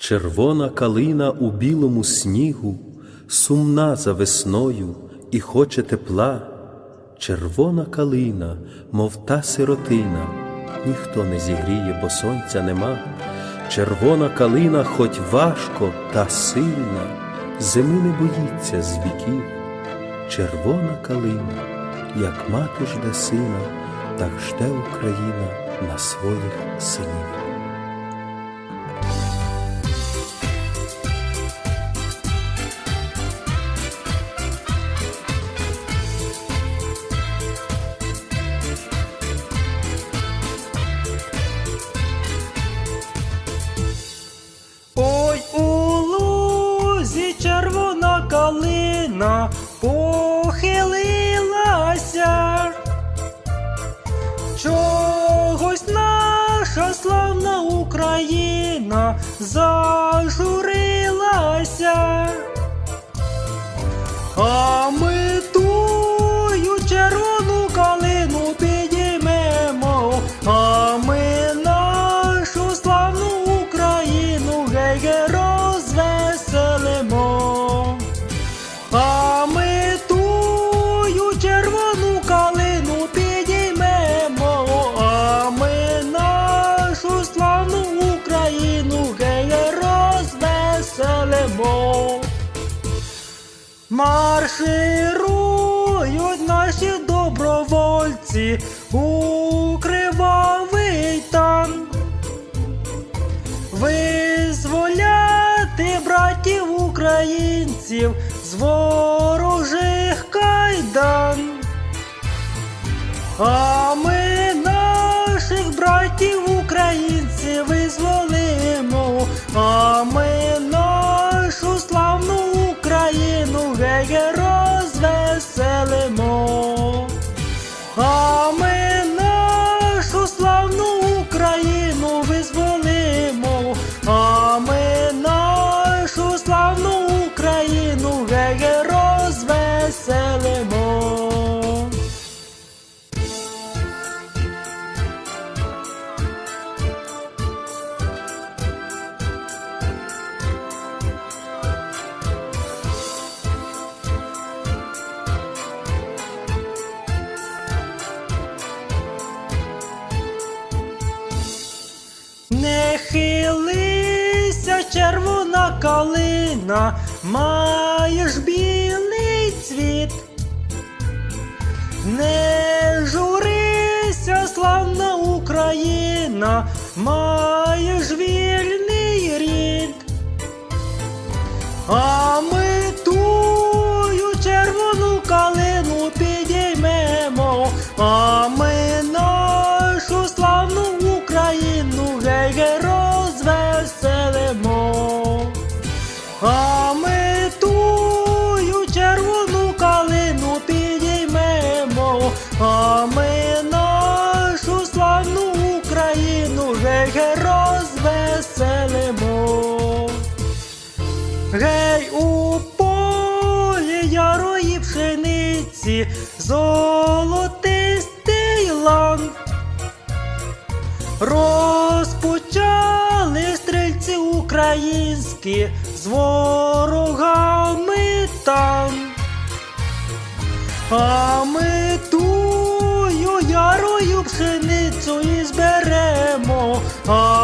Червона калина у білому снігу, сумна за весною і хоче тепла. Червона калина, мов та сиротина, ніхто не зігріє, бо сонця нема. Червона калина, хоть важко та сильна, зими не боїться з віків. Червона калина, як мати жде сина, так жде Україна на своїх синів. Україна Марширують наші добровольці у кривавий тан. Визволяти братів українців з ворожих кайдан. А Україну розвеселимо. А ми нашу славну Україну визволимо, а ми нашу славну Україну гей-гей розвеселимо. Не хилися, червона калина, маєш білий цвіт. Не журися, славна Україна, маєш вільний а ми нашу славну Україну гей-гей розвеселимо. Гей у полі ярої пшениці, золотистий лан. Розпочали стрільці українські з ворогами там. А more. Oh.